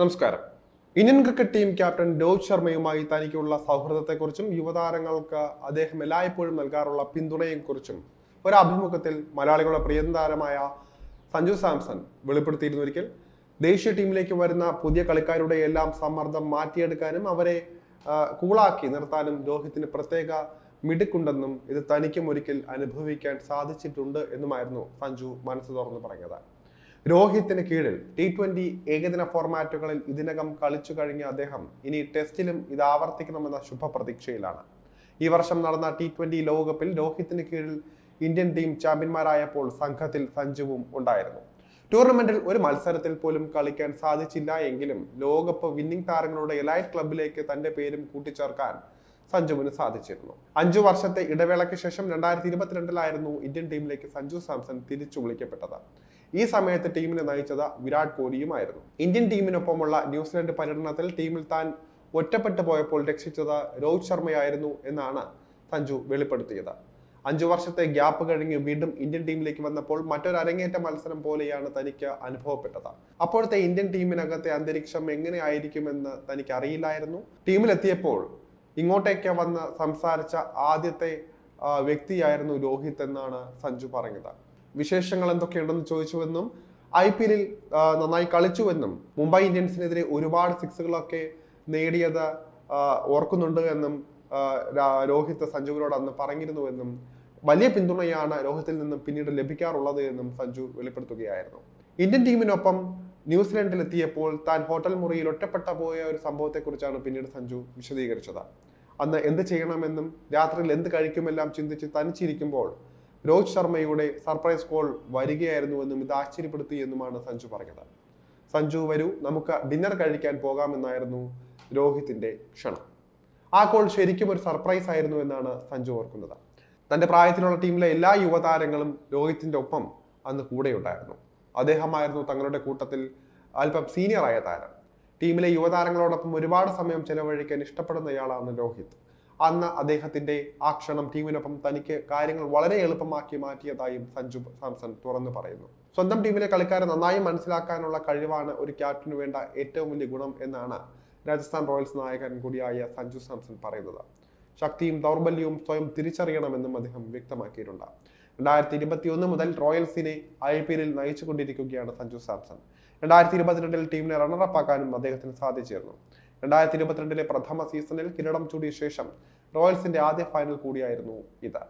നമസ്കാരം. Indian cricket team captain Rohit ശർമ്മയുമായി തനിക്കുള്ള സൗഹൃദത്തെക്കുറിച്ചും യുവതാരങ്ങൾക്ക് അദ്ദേഹം എല്ലായ്പ്പോഴും നൽകാറുള്ള പിന്തുണയെക്കുറിച്ചും ഒരു അഭിമുഖത്തിൽ മലയാളികളുടെ പ്രിയതാരമായ സഞ്ജു സാംസൺ വെളിപ്പെടുത്തിയിരുന്നു ഒരിക്കൽ. ദേശീയ ടീമിലേക്ക് വരുന്ന പുതിയ കളിക്കാരുടെ എല്ലാം സമ്മർദ്ദം മാറ്റിയെടുക്കാനും അവരെ കൂളാക്കി നിർത്താനും രോഹിത്തിന് പ്രത്യേക മിടുക്കുണ്ടെന്നും ഇത് തനിക്കും ഒരിക്കൽ അനുഭവിക്കാൻ സാധിച്ചിട്ടുണ്ട് എന്നുമായിരുന്നു സഞ്ജു മനസ്സ് തുറന്ന് പറഞ്ഞത്. രോഹിത്തിന് കീഴിൽ ടി ട്വന്റി ഏകദിന ഫോർമാറ്റുകളിൽ ഇതിനകം കളിച്ചു കഴിഞ്ഞ അദ്ദേഹം ഇനി ടെസ്റ്റിലും ഇത് ആവർത്തിക്കണമെന്ന ശുഭപ്രതീക്ഷയിലാണ്. ഈ വർഷം നടന്ന ടി ട്വന്റി ലോകകപ്പിൽ രോഹിത്തിന് കീഴിൽ ഇന്ത്യൻ ടീം ചാമ്പ്യന്മാരായപ്പോൾ സംഘത്തിൽ സഞ്ജുവും ഉണ്ടായിരുന്നു. ടൂർണമെന്റിൽ ഒരു മത്സരത്തിൽ പോലും കളിക്കാൻ സാധിച്ചില്ല എങ്കിലും ലോകകപ്പ് വിന്നിംഗ് താരങ്ങളുടെ എലൈറ്റ് ക്ലബിലേക്ക് തന്റെ പേരും കൂട്ടിച്ചേർക്കാൻ സഞ്ജുവിന് സാധിച്ചിരുന്നു. അഞ്ചു വർഷത്തെ ഇടവേളയ്ക്ക് ശേഷം രണ്ടായിരത്തി ഇരുപത്തിരണ്ടിലായിരുന്നു ഇന്ത്യൻ ടീമിലേക്ക് സഞ്ജു സാംസൺ തിരിച്ചു വിളിക്കപ്പെട്ടത്. ഈ സമയത്ത് ടീമിനെ നയിച്ചത് വിരാട് കോഹ്ലിയുമായിരുന്നു. ഇന്ത്യൻ ടീമിനൊപ്പമുള്ള ന്യൂസിലൻഡ് പര്യടനത്തിൽ ടീമിൽ താൻ ഒറ്റപ്പെട്ടു പോയപ്പോൾ രക്ഷിച്ചത് രോഹിത് ശർമ്മയായിരുന്നു എന്നാണ് സഞ്ജു വെളിപ്പെടുത്തിയത്. അഞ്ചു വർഷത്തെ ഗ്യാപ്പ് കഴിഞ്ഞ് വീണ്ടും ഇന്ത്യൻ ടീമിലേക്ക് വന്നപ്പോൾ മറ്റൊരു അരങ്ങേറ്റ മത്സരം പോലെയാണ് തനിക്ക് അനുഭവപ്പെട്ടത്. അപ്പോഴത്തെ ഇന്ത്യൻ ടീമിനകത്തെ അന്തരീക്ഷം എങ്ങനെയായിരിക്കുമെന്ന് തനിക്ക് അറിയില്ലായിരുന്നു ടീമിലെത്തിയപ്പോൾ ഇങ്ങോട്ടേക്ക് വന്ന് സംസാരിച്ച ആദ്യത്തെ വ്യക്തിയായിരുന്നു രോഹിത് എന്നാണ് സഞ്ജു പറഞ്ഞത്. വിശേഷങ്ങൾ എന്തൊക്കെയുണ്ടെന്ന് ചോദിച്ചുവെന്നും ഐ പി എല്ലിൽ നന്നായി കളിച്ചുവെന്നും മുംബൈ ഇന്ത്യൻസിനെതിരെ ഒരുപാട് സിക്സുകളൊക്കെ നേടിയത് ഓർക്കുന്നുണ്ട് എന്നും രോഹിത് സഞ്ജുവിനോട് അന്ന് പറഞ്ഞിരുന്നുവെന്നും വലിയ പിന്തുണയാണ് രോഹിത്തിൽ നിന്നും പിന്നീട് ലഭിക്കാറുള്ളത് എന്നും സഞ്ജു വെളിപ്പെടുത്തുകയായിരുന്നു. ഇന്ത്യൻ ടീമിനൊപ്പം ന്യൂസിലൻഡിലെത്തിയപ്പോൾ താൻ ഹോട്ടൽ മുറിയിൽ ഒറ്റപ്പെട്ട പോയ ഒരു സംഭവത്തെക്കുറിച്ചാണ് പിന്നീട് സഞ്ജു വിശദീകരിച്ചത്. അന്ന് എന്ത് ചെയ്യണമെന്നും രാത്രിയിൽ എന്ത് കഴിക്കുമെല്ലാം ചിന്തിച്ച് തനിച്ചിരിക്കുമ്പോൾ രോഹിത് ശർമ്മയുടെ സർപ്രൈസ് കോൾ വരികയായിരുന്നുവെന്നും ഇത് ആശ്ചര്യപ്പെടുത്തി എന്നുമാണ് സഞ്ജു പറഞ്ഞത്. സഞ്ജു വരൂ നമുക്ക് ഡിന്നർ കഴിക്കാൻ പോകാമെന്നായിരുന്നു രോഹിത്തിന്റെ ക്ഷണം. ആ കോൾ ശരിക്കും ഒരു സർപ്രൈസ് ആയിരുന്നു എന്നാണ് സഞ്ജു ഓർക്കുന്നത്. തന്റെ പ്രായത്തിലുള്ള ടീമിലെ എല്ലാ യുവതാരങ്ങളും രോഹിത്തിന്റെ ഒപ്പം അന്ന് കൂടെയുണ്ടായിരുന്നു. അദ്ദേഹമായിരുന്നു തങ്ങളുടെ കൂട്ടത്തിൽ അല്പം സീനിയറായ താരം. ടീമിലെ യുവതാരങ്ങളോടൊപ്പം ഒരുപാട് സമയം ചെലവഴിക്കാൻ ഇഷ്ടപ്പെടുന്നയാളാണ് രോഹിത്. അന്ന് അദ്ദേഹത്തിന്റെ ആ ക്ഷണം ടീമിനൊപ്പം തനിക്ക് കാര്യങ്ങൾ വളരെ എളുപ്പമാക്കി മാറ്റിയതായും സഞ്ജു സാംസൺ തുറന്നു പറയുന്നു. സ്വന്തം ടീമിലെ കളിക്കാരെ നന്നായി മനസ്സിലാക്കാനുള്ള കഴിവാണ് ഒരു ക്യാപ്റ്റന് വേണ്ട ഏറ്റവും വലിയ ഗുണം എന്നാണ് രാജസ്ഥാൻ റോയൽസ് നായകൻ കൂടിയായ സഞ്ജു സാംസൺ പറയുന്നത്. ശക്തിയും ദൗർബല്യവും സ്വയം തിരിച്ചറിയണമെന്നും അദ്ദേഹം വ്യക്തമാക്കിയിട്ടുണ്ട്. രണ്ടായിരത്തി ഇരുപത്തി ഒന്ന് മുതൽ റോയൽസിനെ ഐ പി എല്ലിൽ നയിച്ചുകൊണ്ടിരിക്കുകയാണ് സഞ്ജു സാംസൺ. രണ്ടായിരത്തി ഇരുപത്തിരണ്ടിൽ ടീമിനെ റണ്ണറപ്പ് ആക്കാനും അദ്ദേഹത്തിന് സാധിച്ചിരുന്നു. രണ്ടായിരത്തി ഇരുപത്തിരണ്ടിലെ പ്രഥമ സീസണിൽ കിരീടം ചൂടിയ ശേഷം റോയൽസിന്റെ ആദ്യ ഫൈനൽ കൂടിയായിരുന്നു ഇത്.